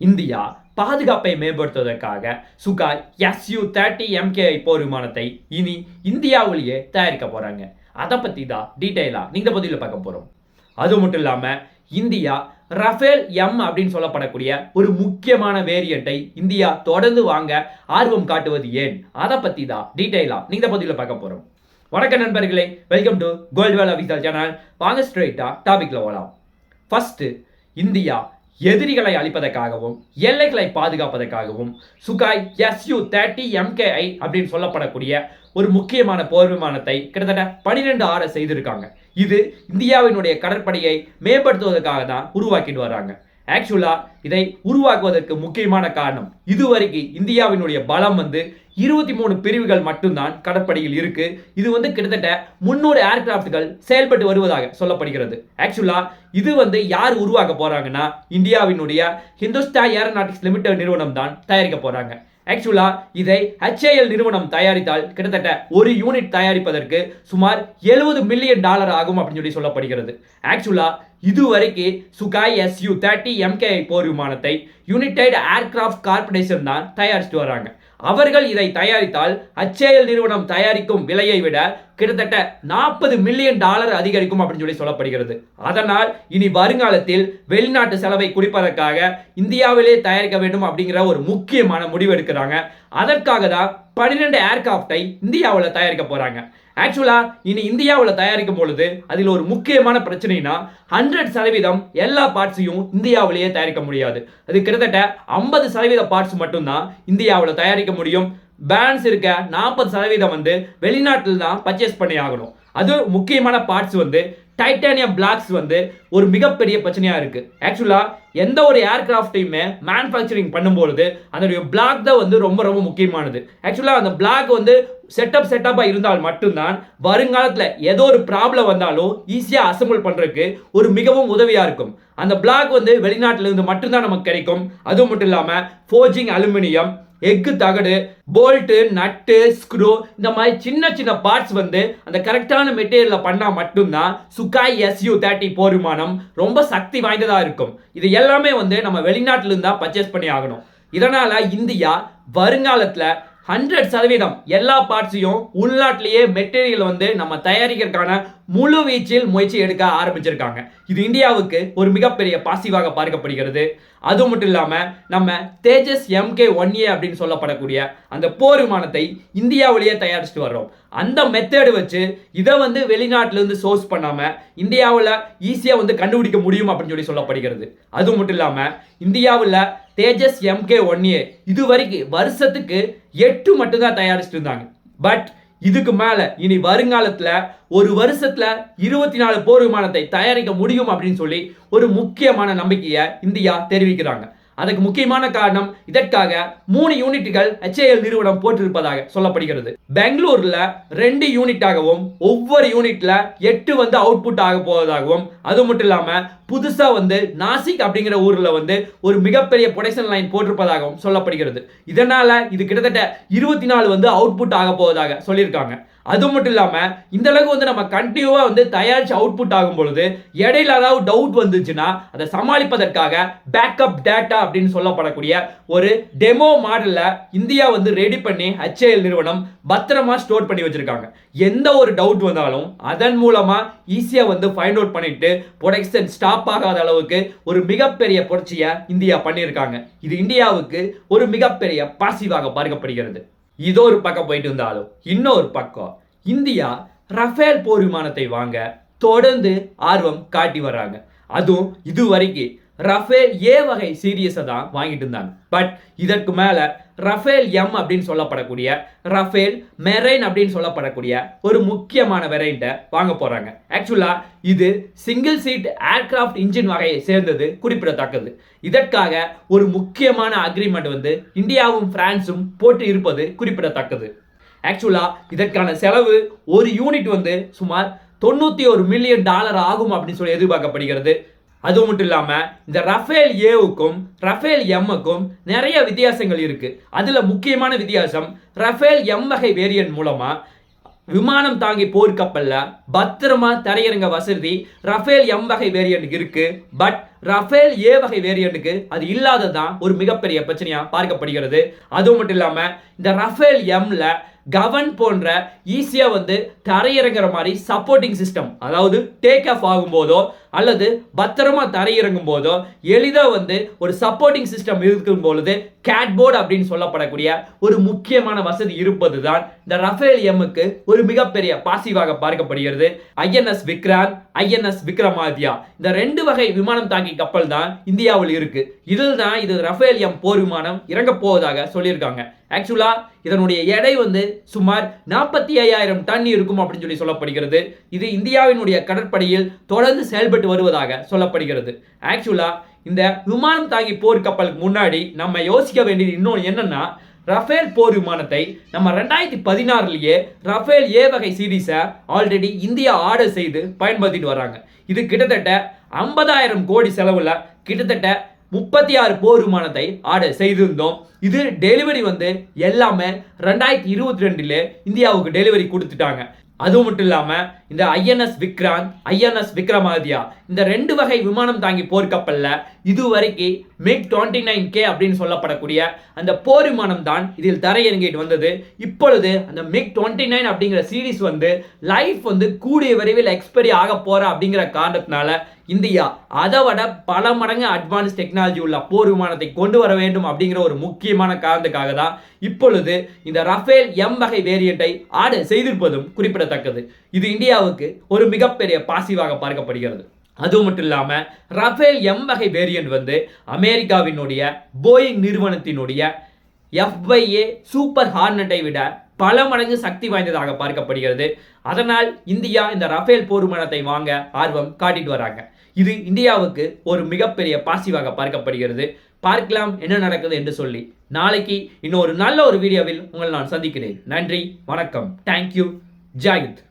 India பாதுகாப்பை மேம்படுத்துவதற்காக Sukhoi SU thirty MK போர் விமானத்தை இனி இந்தியாவிலேயே தயாரிக்க போகிறாங்க அதை பற்றி தான் டீட்டெயிலா நீங்கள் பதிவில் பார்க்க போகிறோம் அது மட்டும் இல்லாமல் இந்தியா ரஃபேல் எம் அப்படின்னு சொல்லப்படக்கூடிய ஒரு முக்கியமான வேரியண்ட்டை இந்தியா தொடர்ந்து வாங்க ஆர்வம் காட்டுவது ஏன்? அதை பற்றி தான் டீட்டெயிலா இந்த பதிவில் பார்க்க போகிறோம் வணக்கம் நண்பர்களே welcome to gold Vel official channel வாங்க ஸ்ட்ரெயிட்டாக டாபிக்கில் போகலாம் ஃபஸ்ட்டு இந்தியா எதிரிகளை அழிப்பதற்காகவும் எல்லைகளை பாதுகாப்பதற்காகவும் சுகாய் எஸ்யூ தேர்ட்டி எம்கேஐ அப்படின்னு சொல்லப்படக்கூடிய ஒரு முக்கியமான போர் விமானத்தை கிட்டத்தட்ட பனிரெண்டு ஆறு செய்திருக்காங்க. இது இந்தியாவினுடைய கடற்படையை மேம்படுத்துவதற்காக தான் உருவாக்கிட்டு வராங்க ஆக்சுவலாக இதை உருவாக்குவதற்கு முக்கியமான காரணம் இதுவரைக்கும் இந்தியாவினுடைய பலம் வந்து இருபத்தி மூணு பிரிவுகள் மட்டும்தான் கடற்படையில் இருக்கு. இது வந்து கிட்டத்தட்ட முன்னூறு ஏர்கிராஃப்ட்கள் செயல்பட்டு வருவதாக சொல்லப்படுகிறது. ஆக்சுவலா இது வந்து யார் உருவாக்க போறாங்கன்னா இந்தியாவினுடைய ஹிந்துஸ்தான் ஏரோநாட்டிக்ஸ் லிமிடெட் நிறுவனம் தான் தயாரிக்க போறாங்க. ஆக்சுவலா இதை ஹெச்ஏஎல் நிறுவனம் தயாரித்தால் கிட்டத்தட்ட ஒரு யூனிட் தயாரிப்பதற்கு சுமார் எழுபது மில்லியன் டாலர் ஆகும் அப்படின்னு சொல்லி சொல்லப்படுகிறது. ஆக்சுவலா இதுவரைக்கு சுகாய் எஸ்யூ தேர்ட்டி எம்கே போர் விமானத்தை யுனைடெட் ஏர்கிராஃப்ட் கார்பரேஷன் தான் தயாரிச்சுட்டு வராங்க. அவர்கள் இதை தயாரித்தால் ஹச்ஏஎல் நிறுவனம் தயாரிக்கும் விலையை விட கிட்டத்தட்ட நாற்பது மில்லியன் டாலர் அதிகரிக்கும் அப்படின்னு சொல்லி சொல்லப்படுகிறது. அதனால் இனி வருங்காலத்தில் வெளிநாட்டு செலவை குடிப்பதற்காக இந்தியாவிலே தயாரிக்க வேண்டும் அப்படிங்கிற ஒரு முக்கியமான முடிவு எடுக்கிறாங்க. அதற்காக தான் பன்னிரெண்டு ஏர்கிராஃப்டை இந்தியாவில் தயாரிக்க போகிறாங்க ஆக்சுவலா இனி இந்தியாவில் தயாரிக்கும் பொழுது அதில் ஒரு முக்கியமான பிரச்சனைனா ஹண்ட்ரட் சதவீதம் எல்லா பார்ட்ஸையும் இந்தியாவிலேயே தயாரிக்க முடியாது. அது கிட்டத்தட்ட ஐம்பது சதவீத பார்ட்ஸ் மட்டும்தான் இந்தியாவில் தயாரிக்க முடியும். பேலன்ஸ் இருக்க நாற்பது சதவீதம் வந்து வெளிநாட்டில் தான் பர்ச்சேஸ் பண்ணி ஆகணும். அது முக்கியமான பார்ட்ஸ் வந்து டைட்டானியம் பிளாக்ஸ் வந்து ஒரு மிகப்பெரிய பிரச்சனையாக இருக்குது ஆக்சுவலாக எந்த ஒரு ஏர்கிராஃப்டையுமே மேனுஃபேக்சரிங் பண்ணும்பொழுது அதனுடைய பிளாக் தான் வந்து ரொம்ப ரொம்ப முக்கியமானது. ஆக்சுவலாக அந்த பிளாக் வந்து செட்டப் செட்டப்பாக இருந்தால் மட்டும்தான் வருங்காலத்தில் ஏதோ ஒரு ப்ராப்ளம் வந்தாலும் ஈஸியாக அசம்பிள் பண்ணுறதுக்கு ஒரு மிகவும் உதவியாக இருக்கும். அந்த பிளாக் வந்து வெளிநாட்டிலிருந்து மட்டும்தான் நமக்கு கிடைக்கும். அது மட்டும் இல்லாமல் ஃபோர்ஜிங் அலுமினியம் எக்கு தகடு போல்ட்டு நட்டு ஸ்க்ரூ இந்த மாதிரி சின்ன சின்ன பார்ட்ஸ் வந்து அந்த கரெக்டான மெட்டீரியலில் பண்ணால் மட்டும்தான் சுக்காய் எஸ்யூ தேர்ட்டி போர் விமானம் ரொம்ப சக்தி வாய்ந்ததாக இருக்கும். இது எல்லாமே வந்து நம்ம வெளிநாட்டிலிருந்தா பர்ச்சேஸ் பண்ணி ஆகணும். இதனால் இந்தியா வருங்காலத்தில் ஹண்ட்ரட் சதவீதம் எல்லா பார்ட்ஸையும் உள்நாட்டிலேயே மெட்டீரியல் வந்து நம்ம தயாரிக்கிறதுக்கான முழு வீச்சில் முயற்சி எடுக்க ஆரம்பிச்சிருக்காங்க. இது இந்தியாவுக்கு ஒரு மிகப்பெரிய பாசிவாக பார்க்கப்படுகிறது. அது மட்டும் இல்லாமல் நம்ம தேஜஸ் எம்கே ஒன் ஏ அப்படின்னு சொல்லப்படக்கூடிய அந்த போர் விமானத்தை இந்தியாவிலேயே தயாரிச்சுட்டு வர்றோம். அந்த மெத்தேடு வச்சு இதை வந்து வெளிநாட்டிலேருந்து சோர்ஸ் பண்ணாமல் இந்தியாவில் ஈஸியாக வந்து கண்டுபிடிக்க முடியும் அப்படின்னு சொல்லி சொல்லப்படுகிறது. அது மட்டும் இல்லாமல் இந்தியாவில் தேஜஸ் எம்கே ஒன் ஏ இது வரைக்கும் வருஷத்துக்கு எட்டு மட்டும்தான் தயாரிச்சுட்டு இருந்தாங்க. பட் இதுக்கு மேலே இனி வருங்காலத்தில் ஒரு வருஷத்தில் இருபத்தி நாலு போர் விமானத்தை தயாரிக்க முடியும் அப்படின்னு சொல்லி ஒரு முக்கியமான நம்பிக்கையை இந்தியா தெரிவிக்கிறாங்க. அதுக்கு முக்கியமான காரணம் இதற்காக மூணு யூனிட்டுகள் ஹெச்ஏஎல் நிறுவனம் போட்டிருப்பதாக சொல்லப்படுகிறது. பெங்களூர்ல ரெண்டு யூனிட்டாகவும் ஒவ்வொரு யூனிட்ல எட்டு வந்து அவுட்புட் ஆக போவதாகவும் அது மட்டும் இல்லாம புதுசா வந்து நாசிக் அப்படிங்கிற ஊர்ல வந்து ஒரு மிகப்பெரிய ப்ரொடக்ஷன் லைன் போட்டிருப்பதாகவும் சொல்லப்படுகிறது. இதனால இது கிட்டத்தட்ட இருபத்தி நாலு வந்து அவுட்புட் ஆக போவதாக சொல்லியிருக்காங்க. அது மட்டும் இல்லாமல் இந்த அளவுக்கு வந்து நம்ம கண்டினியூவாக வந்து தயாரிச்சு அவுட்புட் ஆகும் பொழுது இடையில ஏதாவது டவுட் வந்துச்சுன்னா அதை சமாளிப்பதற்காக பேக்கப் டேட்டா அப்படின்னு சொல்லப்படக்கூடிய ஒரு டெமோ மாடல்ல இந்தியா வந்து ரெடி பண்ணி ஹெச்ஏஎல் நிறுவனம் பத்திரமா ஸ்டோர் பண்ணி வச்சிருக்காங்க. எந்த ஒரு டவுட் வந்தாலும் அதன் மூலமா ஈஸியாக வந்து ஃபைண்ட் அவுட் பண்ணிட்டு ப்ரொடக்ஷன் ஸ்டாப் ஆகாத அளவுக்கு ஒரு மிகப்பெரிய புரட்சியை இந்தியா பண்ணியிருக்காங்க. இது இந்தியாவுக்கு ஒரு மிகப்பெரிய பாசிவாக பார்க்கப்படுகிறது இதோ ஒரு பக்கம் போயிட்டு இருந்தாலும் இன்னொரு பக்கம் இந்தியா ரஃபேல் போர் விமானத்தை வாங்க தொடர்ந்து ஆர்வம் காட்டி வர்றாங்க. அதுவும் இது வரைக்கும் ரஃபேல் ஏ வகை சீரியஸை தான் வாங்கிட்டு இருந்தாங்க. பட் இதற்கு மேலே ரஃபேல் எம் அப்படின்னு சொல்லப்படக்கூடிய ரஃபேல் மெரைன் அப்படின்னு சொல்லப்படக்கூடிய ஒரு முக்கியமான வெரைண்ட்டை வாங்க போகிறாங்க ஆக்சுவலாக இது சிங்கிள் சீட் ஏர்கிராஃப்ட் இன்ஜின் வகையை சேர்ந்தது குறிப்பிடத்தக்கது. இதற்காக ஒரு முக்கியமான அக்ரிமெண்ட் வந்து இந்தியாவும் ஃப்ரான்ஸும் போட்டு இருப்பது குறிப்பிடத்தக்கது. ஆக்சுவலாக இதற்கான செலவு ஒரு யூனிட் வந்து சுமார் தொண்ணூற்றி ஒரு மில்லியன் டாலர் ஆகும் அப்படின்னு சொல்லி எதிர்பார்க்கப்படுகிறது. அது மட்டும் இல்லாமல் இந்த ரஃபேல் ஏவுக்கும் ரஃபேல் எம்முக்கும் நிறைய வித்தியாசங்கள் இருக்குது அதில் முக்கியமான வித்தியாசம் ரஃபேல் எம் வகை வேரியன்ட் மூலமாக விமானம் தாங்கி போர்க்கப்பல்ல பத்திரமா தரையிறங்க வசதி ரஃபேல் எம் வகை வேரியண்ட்டுக்கு இருக்கு. பட் ரஃபேல் ஏ வகை வேரியண்ட்டுக்கு அது இல்லாததான் ஒரு மிகப்பெரிய பிரச்சனையாக பார்க்கப்படுகிறது. அதுவும் மட்டும் இல்லாமல் இந்த ரஃபேல் எம்மில் கவன் போன்ற ஈஸியாக வந்து தரையிறங்குற மாதிரி சப்போர்ட்டிங் சிஸ்டம் அதாவது டேக் ஆஃப் ஆகும்போதோ அல்லது பத்திரமா தரையிறங்கும் போதோ எளிதாக வந்து ஒரு சப்போர்ட்டிங் சிஸ்டம் இருக்கும் பொழுது கேட்போர்டு அப்படின்னு சொல்லப்படக்கூடிய ஒரு முக்கியமான வசதி இருப்பது தான் இந்த ரஃபேல் எம்முக்கு ஒரு மிகப்பெரிய பாசிவாக பார்க்கப்படுகிறது. ஐஎன்எஸ் விக்ராந்த் ஐஎன்எஸ் விக்ரமாதியா இந்த ரெண்டு வகை விமானம் தாங்கி கப்பல் தான் இந்தியாவில் இருக்கு. இதில் தான் இது ரஃபேல் எம் போர் விமானம் இறங்க போவதாக சொல்லியிருக்காங்க. ஆக்சுவலா இதனுடைய எடை வந்து சுமார் நாற்பத்தி ஐயாயிரம் டன் இருக்கும் அப்படின்னு சொல்லி சொல்லப்படுகிறது. இது இந்தியாவினுடைய கடற்படையில் தொடர்ந்து செயல்பட்டு வருவதாக சொல்லப்படுகிறது. ஆக்சுவலா இந்த விமானம் தாங்கி போர் கப்பலுக்கு முன்னாடி நம்ம யோசிக்க வேண்டியது இன்னொன்று என்னன்னா ரஃபேல் போர் விமானத்தை நம்ம ரெண்டாயிரத்தி பதினாறுலயே ரஃபேல் ஏ வகை சீரீஸை ஆல்ரெடி இந்தியா ஆர்டர் செய்து பயன்படுத்திட்டு வராங்க. இது கிட்டத்தட்ட ஐம்பதாயிரம் கோடி செலவுல கிட்டத்தட்ட முப்பத்தி ஆறு போர் விமானத்தை ஆர்டர் செய்திருந்தோம். இது டெலிவரி வந்து எல்லாமே ரெண்டாயிரத்தி இருபத்தி ரெண்டுல இந்தியாவுக்கு டெலிவரி கொடுத்துட்டாங்க. அது மட்டும் இல்லாம இந்த ஐஎன்எஸ் விக்ராந்த் ஐஎன்எஸ் விக்ரமாதியா இந்த ரெண்டு வகை விமானம் தாங்கி போர்க்கப்பல்ல இதுவரைக்கும் மிக் டுவெண்ட்டி நைன் கே அப்படின்னு சொல்லப்படக்கூடிய அந்த போர் விமானம் தான் இதில் தரையிறங்கிட்டு வந்தது. இப்பொழுது அந்த மிக் டுவெண்ட்டி நைன் அப்படிங்கிற சீரீஸ் வந்து லைஃப் வந்து கூடிய விரைவில் எக்ஸ்பைரி ஆக போற அப்படிங்கிற காரணத்தினால இந்தியா அதை விட பல மடங்கு அட்வான்ஸ் டெக்னாலஜி உள்ள போர் விமானத்தை கொண்டு வர வேண்டும் அப்படிங்கிற ஒரு முக்கியமான காரணத்துக்காக தான் இப்பொழுது இந்த ரஃபேல் எம் வகை வேரியண்டை ஆர்டர் செய்திருப்பதும் குறிப்பிடத்தக்கது. இது இந்தியாவுக்கு ஒரு மிகப்பெரிய பாசிவாக பார்க்கப்படுகிறது. அது மட்டும் இல்லாமல் ரஃபேல் எம் வகை வேரியண்ட் வந்து அமெரிக்காவினுடைய போயிங் நிறுவனத்தினுடைய எஃப்ஐஏ சூப்பர் ஹார்னட்டை விட பல மடங்கு சக்தி வாய்ந்ததாக பார்க்கப்படுகிறது. அதனால் இந்தியா இந்த ரஃபேல் போர் விமானத்தை வாங்க ஆர்வம் காட்டிட்டு வராங்க. இது இந்தியாவுக்கு ஒரு மிகப்பெரிய பாசிவாக பார்க்கப்படுகிறது. பார்க்கலாம் என்ன நடக்குது என்று சொல்லி. நாளைக்கு இன்னொரு நல்ல ஒரு வீடியோவில் உங்களை நான் சந்திக்கிறேன். நன்றி வணக்கம். தேங்க்யூ ஜாகித்